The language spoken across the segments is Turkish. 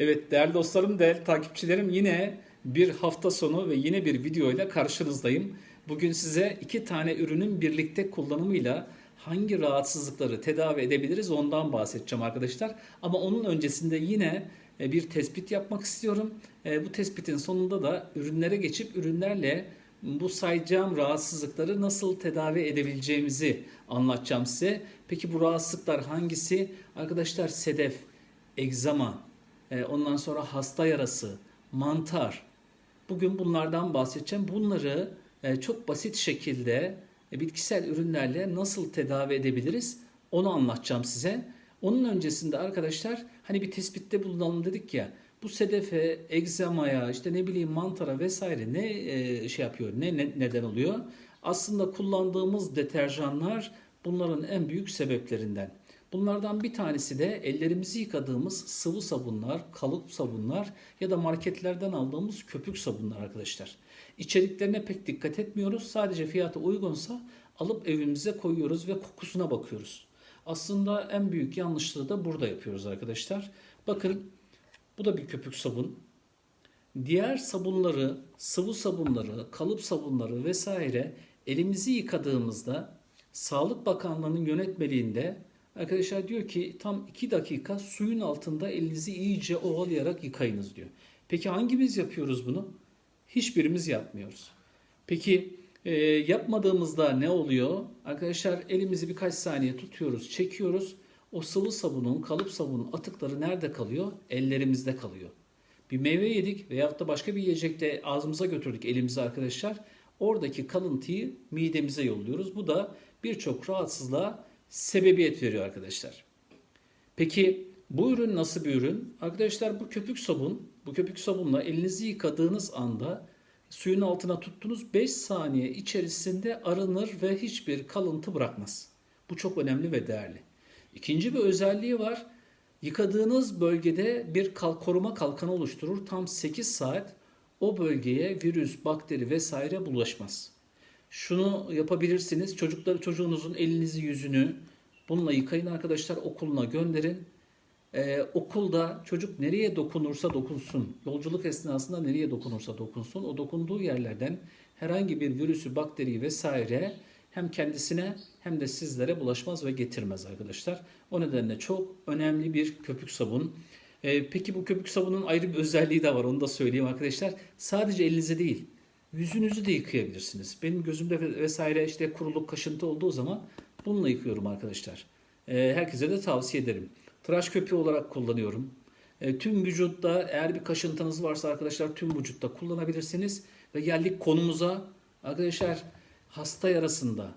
Evet değerli dostlarım, değerli takipçilerim yine bir hafta sonu ve yine bir video ile karşınızdayım. Bugün size iki tane ürünün birlikte kullanımıyla hangi rahatsızlıkları tedavi edebiliriz ondan bahsedeceğim arkadaşlar. Ama onun öncesinde yine e, bir tespit yapmak istiyorum. E, Bu tespitin sonunda da ürünlere geçip ürünlerle bu sayacağım rahatsızlıkları nasıl tedavi edebileceğimizi anlatacağım size. Peki bu rahatsızlıklar hangisi? Arkadaşlar sedef, egzama, ondan sonra hasta yarası, mantar. Bugün bunlardan bahsedeceğim. Bunları e, çok basit şekilde e, bitkisel ürünlerle nasıl tedavi edebiliriz onu anlatacağım size. Onun öncesinde arkadaşlar hani bir tespitte bulunalım dedik ya. Bu sedefe, egzamaya, işte ne bileyim mantara vesaire ne e, şey yapıyor, ne neden oluyor? Aslında kullandığımız deterjanlar bunların en büyük sebeplerinden. Bunlardan bir tanesi de ellerimizi yıkadığımız sıvı sabunlar, kalıp sabunlar ya da marketlerden aldığımız köpük sabunlar arkadaşlar. İçeriklerine pek dikkat etmiyoruz. Sadece fiyatı uygunsa alıp evimize koyuyoruz ve kokusuna bakıyoruz. Aslında en büyük yanlışlığı da burada yapıyoruz arkadaşlar. Bakın bu da bir köpük sabun. Diğer sabunları, sıvı sabunları, kalıp sabunları vesaire elimizi yıkadığımızda Sağlık Bakanlığı'nın yönetmeliğinde arkadaşlar diyor ki tam 2 dakika suyun altında elinizi iyice ovalayarak yıkayınız diyor. Peki hangimiz yapıyoruz bunu? Hiçbirimiz yapmıyoruz. Peki e, yapmadığımızda ne oluyor? Arkadaşlar elimizi birkaç saniye tutuyoruz, çekiyoruz. O sıvı sabunun, kalıp sabunun atıkları nerede kalıyor? Ellerimizde kalıyor. Bir meyve yedik veyahut da başka bir yiyecekle ağzımıza götürdük elimizi arkadaşlar. Oradaki kalıntıyı midemize yolluyoruz. Bu da birçok rahatsızlığa sebebiyet veriyor arkadaşlar. Peki bu ürün nasıl bir ürün? Arkadaşlar bu köpük sabun, bu köpük sabunla elinizi yıkadığınız anda suyun altına tuttunuz 5 saniye içerisinde arınır ve hiçbir kalıntı bırakmaz. Bu çok önemli ve değerli. İkinci bir özelliği var. Yıkadığınız bölgede bir kal koruma kalkanı oluşturur. Tam 8 saat o bölgeye virüs, bakteri vesaire bulaşmaz. Şunu yapabilirsiniz. Çocukları çocuğunuzun elinizi yüzünü bununla yıkayın arkadaşlar okuluna gönderin. Ee, okulda çocuk nereye dokunursa dokunsun, yolculuk esnasında nereye dokunursa dokunsun, o dokunduğu yerlerden herhangi bir virüsü, bakteriyi vesaire hem kendisine hem de sizlere bulaşmaz ve getirmez arkadaşlar. O nedenle çok önemli bir köpük sabun. Ee, peki bu köpük sabunun ayrı bir özelliği de var onu da söyleyeyim arkadaşlar. Sadece elinize değil yüzünüzü de yıkayabilirsiniz. Benim gözümde vesaire işte kuruluk kaşıntı olduğu zaman bununla yıkıyorum arkadaşlar. Ee, herkese de tavsiye ederim. Tıraş köpüğü olarak kullanıyorum. Ee, tüm vücutta eğer bir kaşıntınız varsa arkadaşlar tüm vücutta kullanabilirsiniz. Ve geldik konumuza. Arkadaşlar hasta yarasında,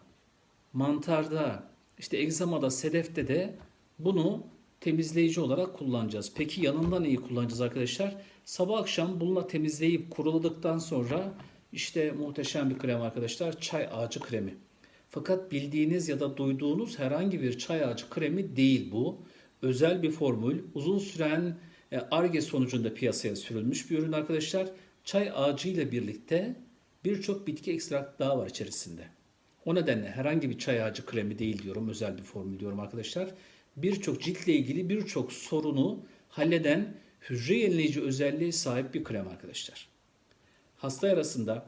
mantarda, işte egzamada, sedefte de bunu temizleyici olarak kullanacağız. Peki yanında neyi kullanacağız arkadaşlar? Sabah akşam bununla temizleyip kuruladıktan sonra işte muhteşem bir krem arkadaşlar. Çay ağacı kremi. Fakat bildiğiniz ya da duyduğunuz herhangi bir çay ağacı kremi değil bu. Özel bir formül. Uzun süren ARGE sonucunda piyasaya sürülmüş bir ürün arkadaşlar. Çay ağacı ile birlikte birçok bitki ekstrak daha var içerisinde. O nedenle herhangi bir çay ağacı kremi değil diyorum. Özel bir formül diyorum arkadaşlar. Birçok ciltle ilgili birçok sorunu halleden hücre yenileyici özelliği sahip bir krem arkadaşlar. Hasta yarasında,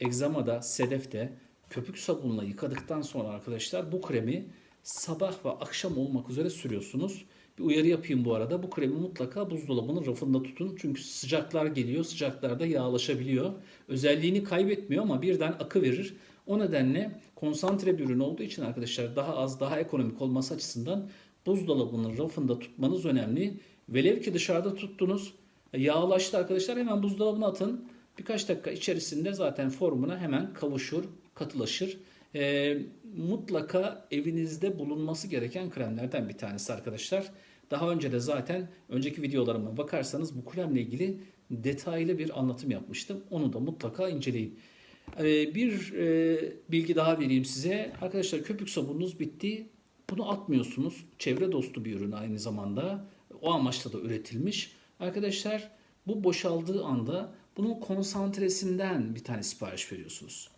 egzamada, sedefte köpük sabunla yıkadıktan sonra arkadaşlar bu kremi sabah ve akşam olmak üzere sürüyorsunuz. Bir uyarı yapayım bu arada. Bu kremi mutlaka buzdolabının rafında tutun. Çünkü sıcaklar geliyor. Sıcaklarda yağlaşabiliyor. Özelliğini kaybetmiyor ama birden akı verir. O nedenle konsantre bir ürün olduğu için arkadaşlar daha az daha ekonomik olması açısından buzdolabının rafında tutmanız önemli. Velev ki dışarıda tuttunuz yağlaştı arkadaşlar hemen buzdolabına atın. Birkaç dakika içerisinde zaten formuna hemen kavuşur, katılaşır. E, mutlaka evinizde bulunması gereken kremlerden bir tanesi arkadaşlar. Daha önce de zaten önceki videolarıma bakarsanız bu kremle ilgili detaylı bir anlatım yapmıştım. Onu da mutlaka inceleyin. E, bir e, bilgi daha vereyim size. Arkadaşlar köpük sabununuz bitti. Bunu atmıyorsunuz. Çevre dostu bir ürün aynı zamanda. O amaçla da üretilmiş. Arkadaşlar bu boşaldığı anda bunun konsantresinden bir tane sipariş veriyorsunuz.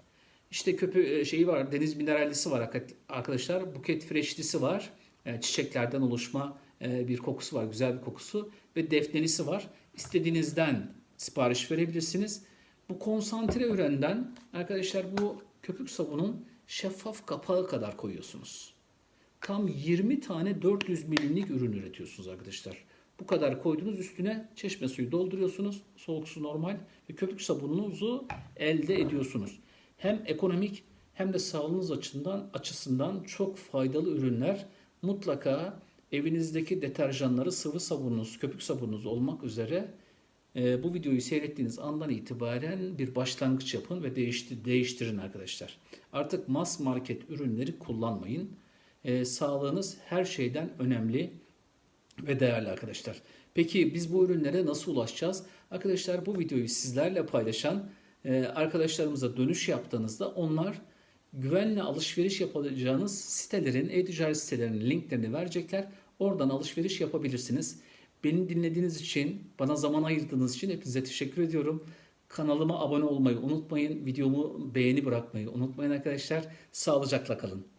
İşte köpü şeyi var, deniz minerallisi var arkadaşlar. Buket freşlisi var. Yani çiçeklerden oluşma bir kokusu var, güzel bir kokusu. ve defnelisi var. İstediğinizden sipariş verebilirsiniz. Bu konsantre üründen arkadaşlar bu köpük sabunun şeffaf kapağı kadar koyuyorsunuz. Tam 20 tane 400 milimlik ürün üretiyorsunuz arkadaşlar. Bu kadar koydunuz üstüne çeşme suyu dolduruyorsunuz. Soğuk su normal ve köpük sabununuzu elde ediyorsunuz. Hem ekonomik hem de sağlığınız açısından açısından çok faydalı ürünler. Mutlaka evinizdeki deterjanları sıvı sabununuz, köpük sabununuz olmak üzere e, bu videoyu seyrettiğiniz andan itibaren bir başlangıç yapın ve değişti, değiştirin arkadaşlar. Artık mass market ürünleri kullanmayın. E, sağlığınız her şeyden önemli ve değerli arkadaşlar. Peki biz bu ürünlere nasıl ulaşacağız? Arkadaşlar bu videoyu sizlerle paylaşan e, arkadaşlarımıza dönüş yaptığınızda onlar güvenle alışveriş yapacağınız sitelerin, e-ticaret sitelerinin linklerini verecekler. Oradan alışveriş yapabilirsiniz. Beni dinlediğiniz için, bana zaman ayırdığınız için hepinize teşekkür ediyorum. Kanalıma abone olmayı unutmayın. Videomu beğeni bırakmayı unutmayın arkadaşlar. Sağlıcakla kalın.